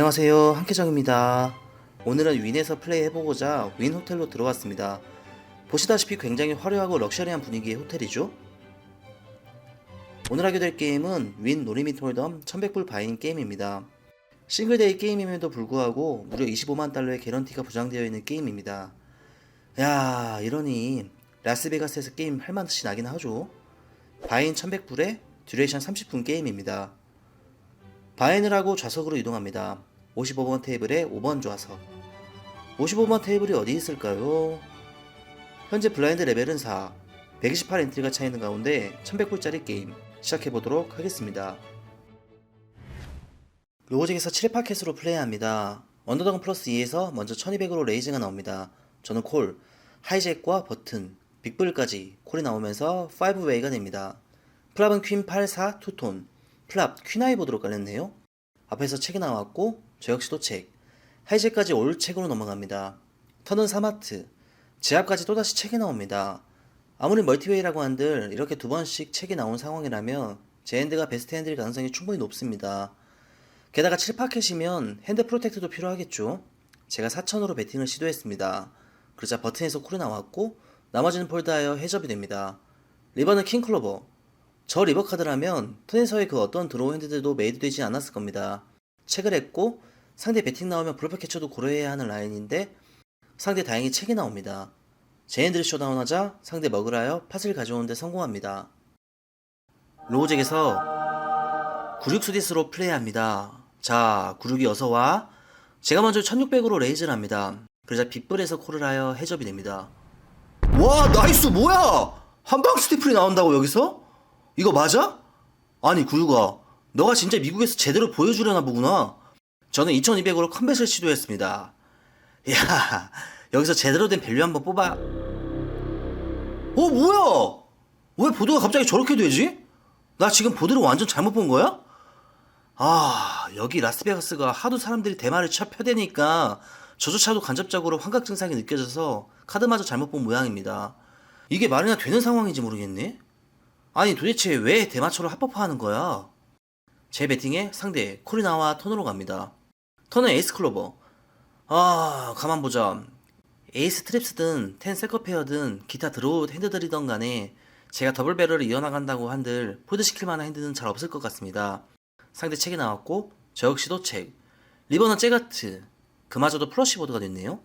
안녕하세요. 한계정입니다. 오늘은 윈에서 플레이 해보고자 윈 호텔로 들어왔습니다. 보시다시피 굉장히 화려하고 럭셔리한 분위기의 호텔이죠? 오늘 하게 될 게임은 윈 노리밋 홀덤 1100불 바인 게임입니다. 싱글데이 게임임에도 불구하고 무려 25만 달러의 개런티가 보장되어 있는 게임입니다. 야 이러니 라스베가스에서 게임 할만치 나긴 하죠? 바인 1100불에 듀레이션 30분 게임입니다. 바인을 하고 좌석으로 이동합니다. 55번 테이블에 5번 좌석. 55번 테이블이 어디 있을까요? 현재 블라인드 레벨은 4. 128 엔트리가 차이는 가운데 1100불짜리 게임 시작해보도록 하겠습니다. 로고잭에서 7파켓으로 플레이합니다. 언더덕 플러스 2에서 먼저 1200으로 레이즈가 나옵니다. 저는 콜, 하이잭과 버튼, 빅블까지 콜이 나오면서 5웨이가 됩니다. 플랍은 퀸 8, 4, 투톤, 플랍 퀸 아이 보드로 깔렸네요. 앞에서 책이 나왔고 저 역시도 책. 하이제까지 올 책으로 넘어갑니다. 턴은 3하트. 제 앞까지 또다시 책이 나옵니다. 아무리 멀티웨이라고 한들 이렇게 두 번씩 책이 나온 상황이라면 제 핸드가 베스트 핸드일 가능성이 충분히 높습니다. 게다가 7파켓이면 핸드 프로텍트도 필요하겠죠. 제가 4천으로 배팅을 시도했습니다. 그러자 버튼에서 콜이 나왔고 나머지는 폴드하여 해접이 됩니다. 리버는 킹클로버, 저 리버 카드라면 턴에서의 그 어떤 드로우 핸드들도 메이드 되지 않았을 겁니다. 책을 했고 상대 배팅 나오면 브로퍼 캐쳐도 고려해야 하는 라인인데 상대 다행히 책이 나옵니다. 제 핸드를 쇼다운 하자 상대 먹으라여 팟을 가져오는데 성공합니다. 로우잭에서 96 수디스로 플레이합니다. 자, 96이 어서와. 제가 먼저 1600으로 레이즈를 합니다. 그러자 빗불에서 콜을 하여 해접이 됩니다. 와, 나이스 뭐야! 한방 스티플이 나온다고 여기서? 이거 맞아? 아니 구유가 너가 진짜 미국에서 제대로 보여주려나 보구나. 저는 2200으로 컴뱃을 시도했습니다. 야 여기서 제대로 된 밸류 한번 뽑아. 어 뭐야? 왜 보드가 갑자기 저렇게 되지? 나 지금 보드를 완전 잘못 본 거야? 아 여기 라스베가스가 하도 사람들이 대마를 쳐 펴대니까 저조차도 간접적으로 환각 증상이 느껴져서 카드마저 잘못 본 모양입니다. 이게 말이나 되는 상황인지 모르겠네. 아니 도대체 왜 대마초를 합법화하는 거야? 제 배팅에 상대 코리나와 턴으로 갑니다. 턴은 에이스 클로버. 아 가만 보자. 에이스 트랩스든 텐 세커페어든 기타 드로우 핸드들이던 간에 제가 더블 배럴을 이어나간다고 한들 폴드 시킬 만한 핸드는 잘 없을 것 같습니다. 상대 책이 나왔고 저 역시도 책. 리버는 째가트. 그마저도 플러시 보드가 됐네요.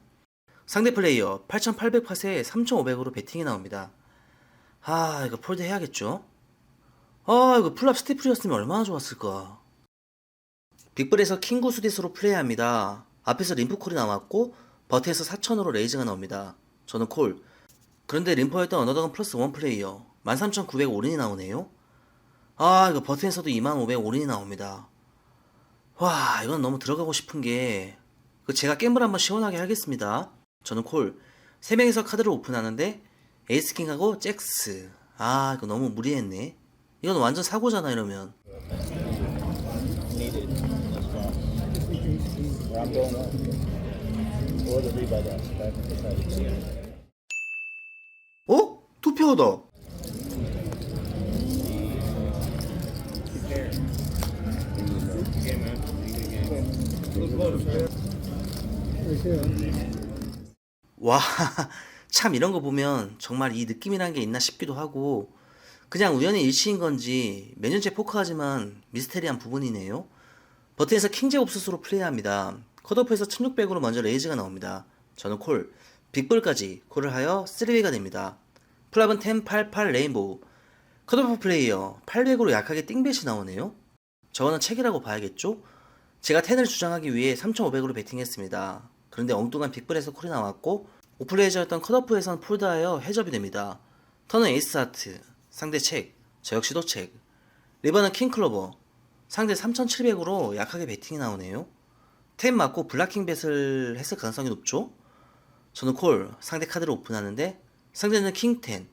상대 플레이어 8800팟에 3500으로 배팅이 나옵니다. 아, 이거 폴드 해야겠죠? 아, 이거 풀랍 스티플이었으면 얼마나 좋았을까. 빅블에서 킹구 수디스로 플레이합니다. 앞에서 림프콜이 나왔고, 버트에서 4000으로 레이즈가 나옵니다. 저는 콜. 그런데 림퍼였던 어너덕은 플러스 원 플레이어. 13900 올인이 나오네요. 아, 이거 버튼에서도 2500 올인이 나옵니다. 와, 이건 너무 들어가고 싶은 게, 그 제가 게임을 한번 시원하게 하겠습니다. 저는 콜. 3명이서 카드를 오픈하는데, 에이스킹하고 잭스. 아, 이거 너무 무리했네. 이건 완전 사고잖아, 이러면. I'm going up. Or the rebuy that. 어? 투표다. 와, 참 이런 거 보면 정말 이 느낌이란 게 있나 싶기도 하고 그냥 우연히 일치인 건지 몇 년째 포커하지만 미스테리한 부분이네요. 버튼에서 킹제 옵스스로 플레이합니다. 컷오프에서 1600으로 먼저 레이즈가 나옵니다. 저는 콜, 빅볼까지 콜을 하여 3웨이가 됩니다. 플랍은 1088 레인보우, 컷오프 플레이어 800으로 약하게 띵벳이 나오네요. 저거는 책이라고 봐야겠죠? 제가 10을 주장하기 위해 3500으로 배팅했습니다. 그런데 엉뚱한 빅블에서 콜이 나왔고 오플레이저였던 컷오프에선 폴드하여 해접이 됩니다. 턴은 에이스 하트, 상대 책, 저 역시도 책. 리버는 킹클로버, 상대 3700으로 약하게 배팅이 나오네요. 템 맞고 블락킹 뱃을 했을 가능성이 높죠? 저는 콜, 상대 카드를 오픈하는데 상대는 킹10.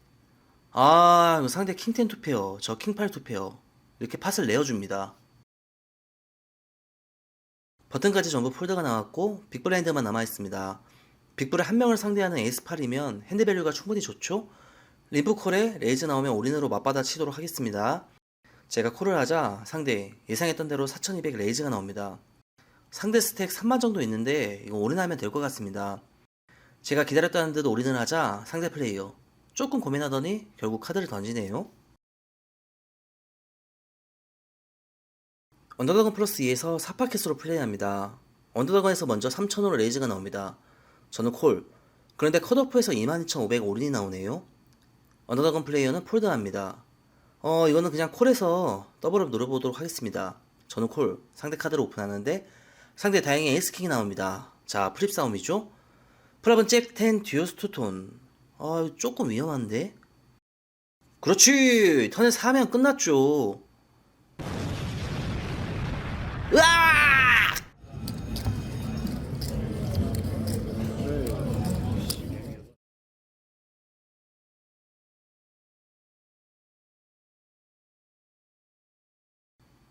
아, 상대 킹10 투페어, 저 킹8 투페어. 이렇게 팟을 내어줍니다. 버튼까지 전부 폴더가 나왔고 빅블라인드만 남아있습니다. 빅블의 한 명을 상대하는 에이스8이면 핸드밸류가 충분히 좋죠? 림프콜에 레이즈 나오면 올인으로 맞받아 치도록 하겠습니다. 제가 콜을 하자 상대 예상했던 대로 4200 레이즈가 나옵니다. 상대 스택 3만 정도 있는데 이거 올인하면 될 것 같습니다. 제가 기다렸다는 듯 올인을 하자 상대 플레이어 조금 고민하더니 결국 카드를 던지네요. 언더더건 플러스 2에서 사파켓으로 플레이합니다. 언더더건에서 먼저 3,000으로 레이즈가 나옵니다. 저는 콜. 그런데 컷오프에서 22,500 올인이 나오네요. 언더더건 플레이어는 폴드합니다. 어, 이거는 그냥 콜에서 더블업 노려보도록 하겠습니다. 저는 콜. 상대 카드를 오픈하는데 상대 다행히 에이스킹이 나옵니다. 자, 프립 싸움이죠? 프랍은 잭10 듀오스 투톤. 아, 조금 위험한데? 그렇지! 턴에 4면 끝났죠.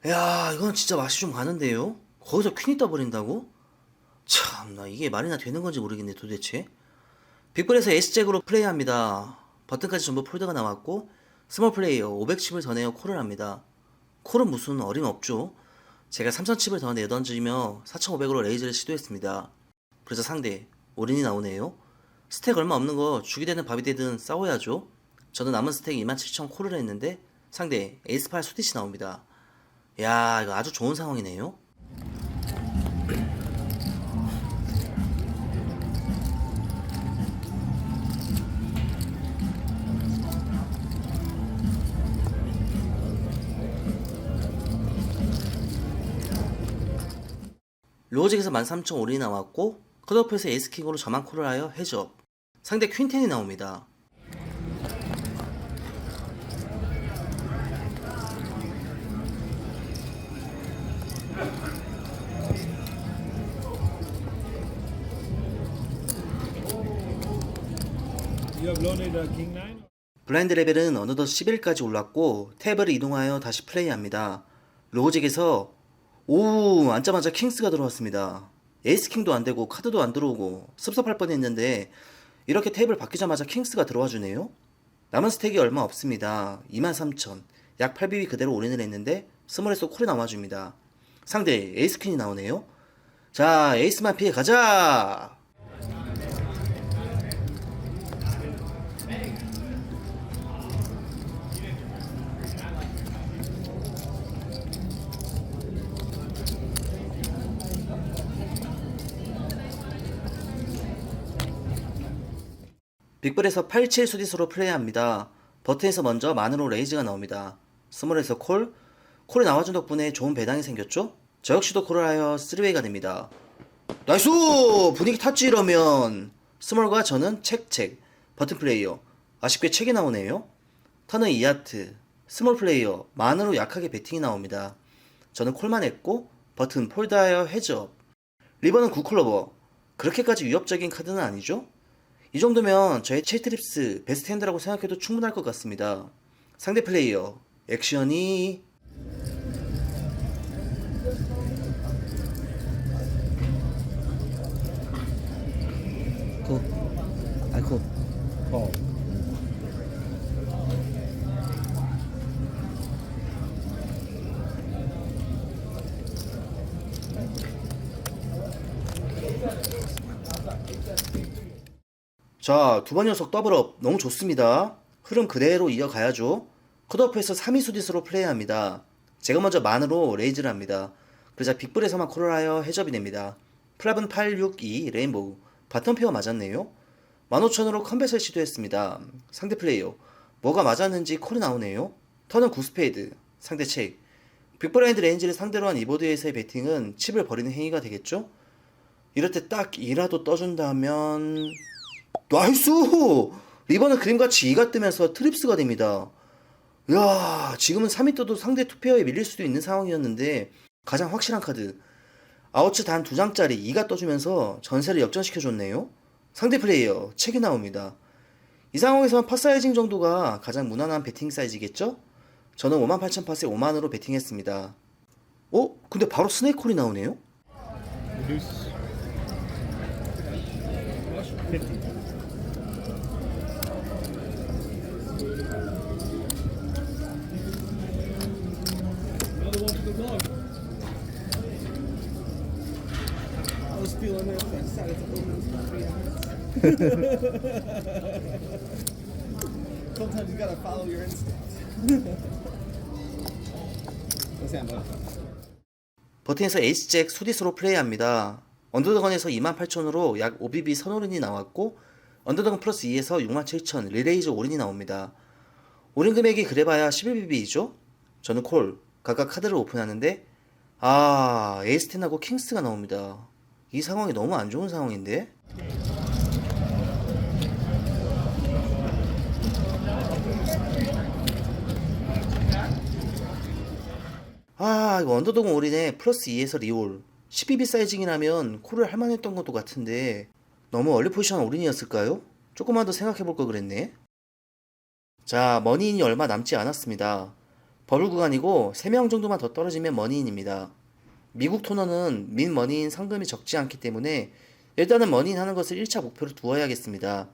야, 이건 진짜 맛이 좀 가는데요? 거기서 퀸이 떠버린다고? 참나, 이게 말이나 되는 건지 모르겠네, 도대체. 빅블에서 S잭으로 플레이합니다. 버튼까지 전부 폴더가 나왔고, 스몰 플레이어 510을 더 내어 콜을 합니다. 콜은 무슨 어림없죠? 제가 3000칩을 더 내던지며 4500으로 레이즈를 시도했습니다. 그래서 상대, 올인이 나오네요. 스택 얼마 없는 거 죽이 되든 밥이 되든 싸워야죠. 저는 남은 스택 27000 콜을 했는데, 상대 에이스8 수디시 나옵니다. 야, 이거 아주 좋은 상황이네요. 로직에서 13,000 올인이 나왔고 컷오프에서 에이스킥으로 저만 콜을 하여 해적 상대 퀸텐이 나옵니다. 블라인드 레벨은 어느덧 11까지 올랐고 탭을 이동하여 다시 플레이합니다. 로직에서 오 앉자마자 킹스가 들어왔습니다. 에이스 킹도 안 되고 카드도 안 들어오고 섭섭할 뻔했는데 이렇게 탭을 바뀌자마자 킹스가 들어와 주네요. 남은 스택이 얼마 없습니다. 23,000. 약 8비비 그대로 올인을 했는데 스몰에서 콜이 나와줍니다. 상대 에이스 퀸이 나오네요. 자 에이스만 피해 가자. 빅블에서 87 수디스로 플레이합니다. 버튼에서 먼저 만으로 레이즈가 나옵니다. 스몰에서 콜, 콜이 나와준 덕분에 좋은 배당이 생겼죠? 저 역시도 콜을 하여 3웨이가 됩니다. 나이스! 분위기 탔지 이러면 스몰과 저는 책책 버튼 플레이어 아쉽게 책이 나오네요. 턴은 이하트 스몰 플레이어 만으로 약하게 배팅이 나옵니다. 저는 콜만 했고 버튼 폴드하여 해적 리버는 구클로버 그렇게까지 위협적인 카드는 아니죠? 이 정도면 저의 체트립스 베스트 핸드라고 생각해도 충분할 것 같습니다. 상대 플레이어 액션이 고 아이고 Call. 자, 두 번 연속 더블업 너무 좋습니다. 흐름 그대로 이어가야죠. 컷오프에서 3위 수디스로 플레이합니다. 제가 먼저 만으로 레이즈를 합니다. 그러자 빅블에서만 콜을 하여 해접이 됩니다. 플랍은 862 레인보우 바텀 페어 맞았네요. 15,000으로 컴뱃을 시도했습니다. 상대 플레이어 뭐가 맞았는지 콜이 나오네요. 턴은 구스페이드 상대 책 빅브라인드 레인지를 상대로 한 이보드에서의 배팅은 칩을 버리는 행위가 되겠죠? 이럴 때 딱 이라도 떠준다면 나이스! 리버는 그림같이 2가 뜨면서 트립스가 됩니다. 이야, 지금은 3이 떠도 상대 투페어에 밀릴 수도 있는 상황이었는데 가장 확실한 카드. 아웃츠 단 2장짜리 2가 떠주면서 전세를 역전시켜줬네요. 상대 플레이어, 책이 나옵니다. 이 상황에서는 팟 사이징 정도가 가장 무난한 배팅 사이즈겠죠? 저는 58,000 팟에 5만으로 배팅했습니다. 어? 근데 바로 스네이콜이 나오네요? Sometimes you gotta follow your instincts. 버튼에서 에이스잭 수디스로 플레이합니다. 언더더건에서 28,000으로 약 5BB 선올인이 나왔고 언더더건 플러스 2에서 67,000 리레이즈 올인이 나옵니다. 올인 금액이 그래봐야 11BB이죠? 저는 콜 각각 카드를 오픈하는데 아 에이스10하고 킹스가 나옵니다. 이 상황이 너무 안 좋은 상황인데? 아 이거 언더독은 올인에 플러스 2에서 리올. 12B 사이징이라면 콜을 할만했던 것도 같은데 너무 얼리 포지션 올인이었을까요? 조금만 더 생각해볼 걸 그랬네. 자 머니인이 얼마 남지 않았습니다. 버블 구간이고 3명 정도만 더 떨어지면 머니인입니다. 미국 토너는 민 머니인 상금이 적지 않기 때문에 일단은 머니인 하는 것을 1차 목표로 두어야겠습니다.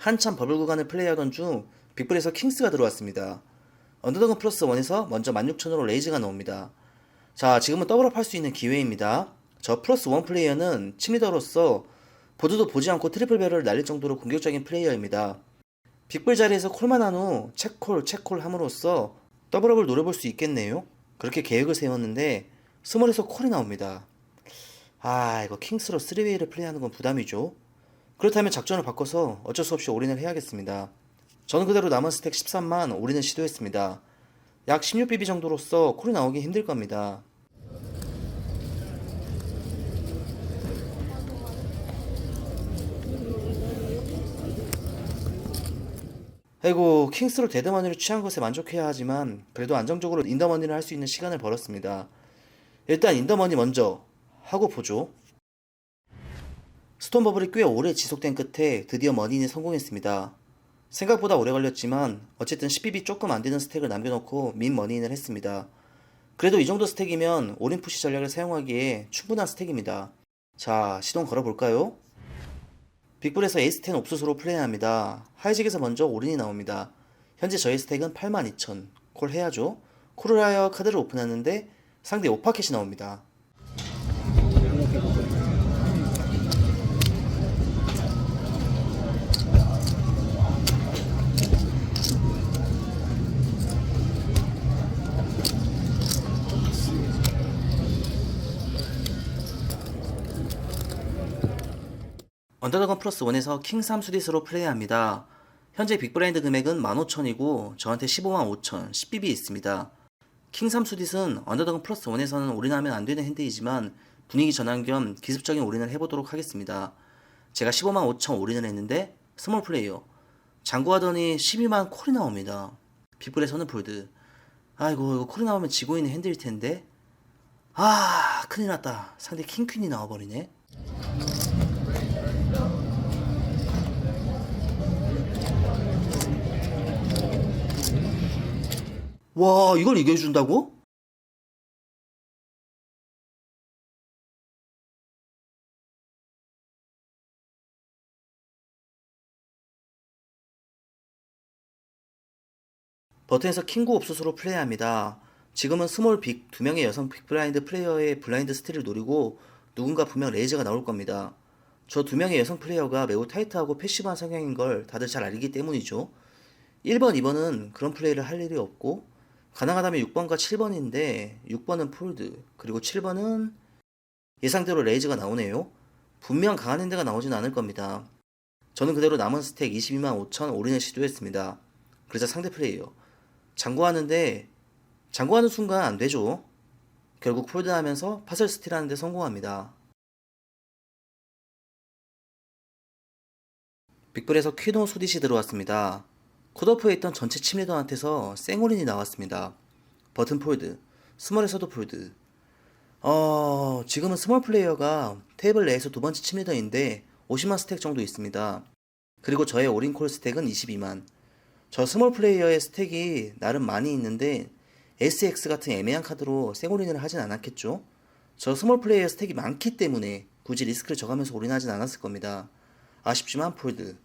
한참 버블 구간을 플레이하던 중 빅블에서 킹스가 들어왔습니다 언더더건 플러스 1에서 먼저 16,000으로 레이즈가 나옵니다. 자, 지금은 더블업 할 수 있는 기회입니다. 저 플러스 1 플레이어는 침리더로서 보드도 보지 않고 트리플 배럴을 날릴 정도로 공격적인 플레이어입니다. 빅블 자리에서 콜만 한 후 체콜, 체콜 함으로써 더블업을 노려볼 수 있겠네요. 그렇게 계획을 세웠는데 스몰에서 콜이 나옵니다. 아, 이거 킹스로 3웨이를 플레이하는 건 부담이죠. 그렇다면 작전을 바꿔서 어쩔 수 없이 올인을 해야겠습니다. 저는 그대로 남은 스택 13만 올인을 시도했습니다. 약 16BB 정도로서 콜이 나오기 힘들 겁니다. 아이고 킹스로 데드머니를 취한 것에 만족해야 하지만 그래도 안정적으로 인더머니를 할 수 있는 시간을 벌었습니다. 일단 인더머니 먼저 하고 보죠. 스톤 버블이 꽤 오래 지속된 끝에 드디어 머니인이 성공했습니다. 생각보다 오래 걸렸지만 어쨌든 10BB 조금 안 되는 스택을 남겨놓고 민 머니인을 했습니다. 그래도 이 정도 스택이면 올인 푸시 전략을 사용하기에 충분한 스택입니다. 자, 시동 걸어볼까요? 빅불에서 에이스10 옵수수로 플레이합니다. 하이직에서 먼저 올인이 나옵니다. 현재 저의 스택은 82,000. 콜 해야죠. 콜을 하여 카드를 오픈하는데 상대 오파켓이 나옵니다. 언더더건 플러스 1에서 킹3 수디스로 플레이합니다. 현재 빅브라인드 금액은 15,000이고 저한테 15만 5천 10BB 있습니다. 킹3 수디스는 언더더건 플러스 1에서는 올인하면 안 되는 핸드이지만 분위기 전환 겸 기습적인 올인을 해보도록 하겠습니다. 제가 15만 5천 올인을 했는데 스몰 플레이어 장구하더니 12만 콜이 나옵니다. 빅블에서는 볼드 아이고 이거 콜이 나오면 지고 있는 핸드일 텐데 아 큰일 났다 상대 킹퀸이 나와버리네 와, 이걸 이겨준다고? 버튼에서 킹구 옵수수로 플레이합니다. 지금은 스몰 빅 두 명의 여성 빅블라인드 플레이어의 블라인드 스틸을 노리고 누군가 분명 레이저가 나올 겁니다. 저 두 명의 여성 플레이어가 매우 타이트하고 패시브한 성향인 걸 다들 잘 알기 때문이죠. 1번, 2번은 그런 플레이를 할 일이 없고 가능하다면 6번과 7번인데 6번은 폴드 그리고 7번은 예상대로 레이즈가 나오네요. 분명 강한 핸드가 나오진 않을 겁니다. 저는 그대로 남은 스택 22만 5천 올인을 시도했습니다. 그러자 상대 플레이어 장구하는데 장구하는 순간 안 되죠. 결국 폴드하면서 파설 스틸하는데 성공합니다. 빅블에서 퀴노 소디시 들어왔습니다. 컷오프에 있던 전체 침리더한테서 쌩올인이 나왔습니다. 버튼 폴드, 스몰에서도 폴드. 어, 지금은 스몰 플레이어가 테이블 내에서 두 번째 침리더인데 50만 스택 정도 있습니다. 그리고 저의 올인콜 스택은 22만. 저 스몰 플레이어의 스택이 나름 많이 있는데 SX 같은 애매한 카드로 쌩올인을 하진 않았겠죠? 저 스몰 플레이어 스택이 많기 때문에 굳이 리스크를 져가면서 올인하진 않았을 겁니다. 아쉽지만 폴드.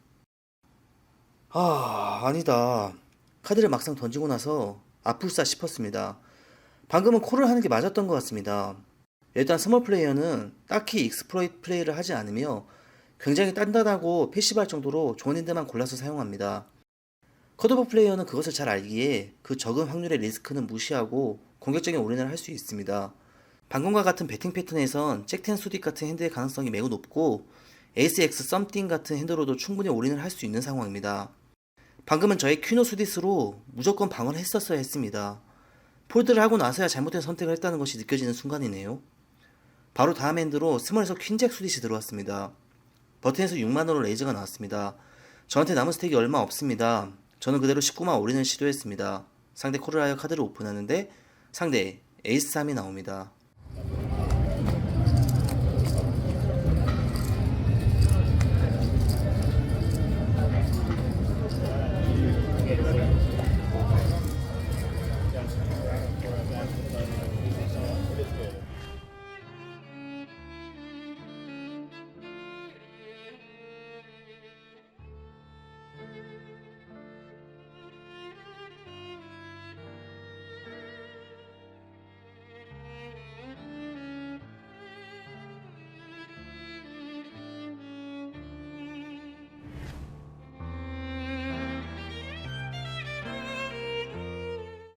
아, 아니다. 카드를 막상 던지고 나서 아플싸 싶었습니다. 방금은 콜을 하는 게 맞았던 것 같습니다. 일단 스몰 플레이어는 딱히 익스플로이트 플레이를 하지 않으며 굉장히 단단하고 패시브할 정도로 좋은 핸드만 골라서 사용합니다. 컷오버 플레이어는 그것을 잘 알기에 그 적은 확률의 리스크는 무시하고 공격적인 올인을 할 수 있습니다. 방금과 같은 배팅 패턴에선 잭텐 수딕 같은 핸드의 가능성이 매우 높고 에이스 X 썸띵 같은 핸드로도 충분히 올인을 할 수 있는 상황입니다. 방금은 저의 퀴노 수디스로 무조건 방어를 했었어야 했습니다. 폴드를 하고 나서야 잘못된 선택을 했다는 것이 느껴지는 순간이네요. 바로 다음 핸드로 스몰에서 퀸잭 수디시 들어왔습니다. 버튼에서 6만원으로 레이저가 나왔습니다. 저한테 남은 스택이 얼마 없습니다. 저는 그대로 19만 올인을 시도했습니다. 상대 코르라이어 카드를 오픈하는데 상대 에이스 3이 나옵니다.